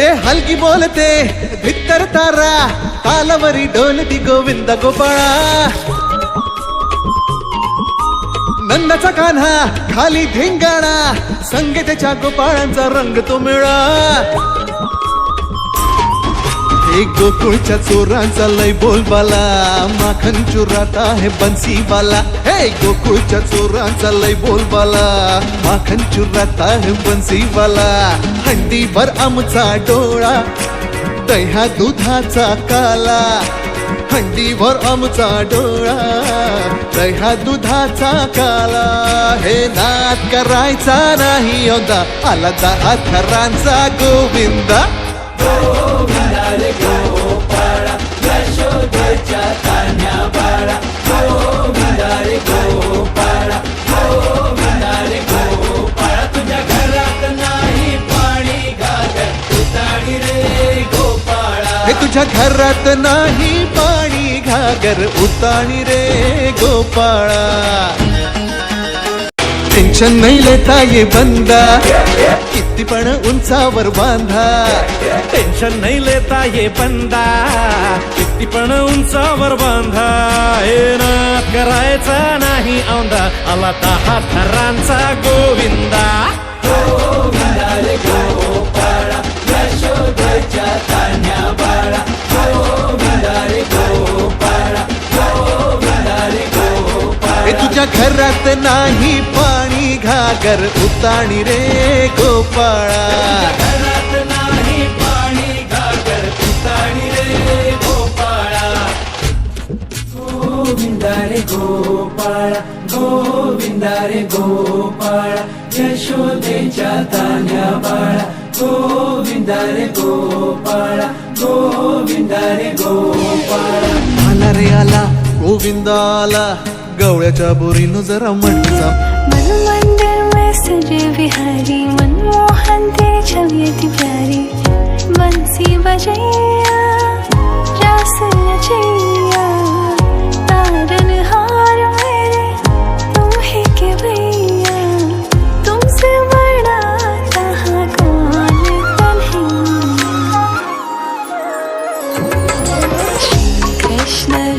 ए हलकी बोलते भित्तर तारा तालावरी डोलती गोविंद गोपाळा. नंदाचा कान्हा खाली धिंगाणा संगीताच्या गोपाळांचा रंग तो मिळा. एक गोकुळच्या चोरांचा लय बोलबाला. माखन चुरात आहे बन्सीवाला हे गोकुळच्या चोरांचा लय बोलबाला. माखन चुरात आहे बन्सीवाला हंडीभर आमचा डोळा दह्या दुधाचा काला. हंडीभर आमचा डोळा दह्या दुधाचा काला. हे नाद करायचा नाही होता आला दा थरांचा गोविंदा. तुझ्या घरात नाही पाणी घागर उताणी रे गोपाळा. टेन्शन नाही लेता ये बंदा. पण उंचावर बांधा. टेन्शन नाही लेता ये बंदा किती पण उंचावर बांधा. हे ना करायचा नाही औंदा. आला दहा थरांचा गोविंदा. हे तुझ्या घरात नाही पा घागर उताणी रे गोपाळा. घरात नाही पाणी घागर उताणी रे गोपाळा गोविंदा रे गोपाळा गोविंदा रे गोपाळा यशोदेच्या तान्या बाळा. गोविंदा रे गोपाळा गोविंदा रे गोपाळा. आला रे आला गोविंदा आला गवळ्याच्या बोरीनं जरा म्हणजा मनमंदर मस्त विहारी मनमोहन ते छवी प्यारी. मनसी बजैया रास रचैया के भैया. तुमसे बड़ा कृष्ण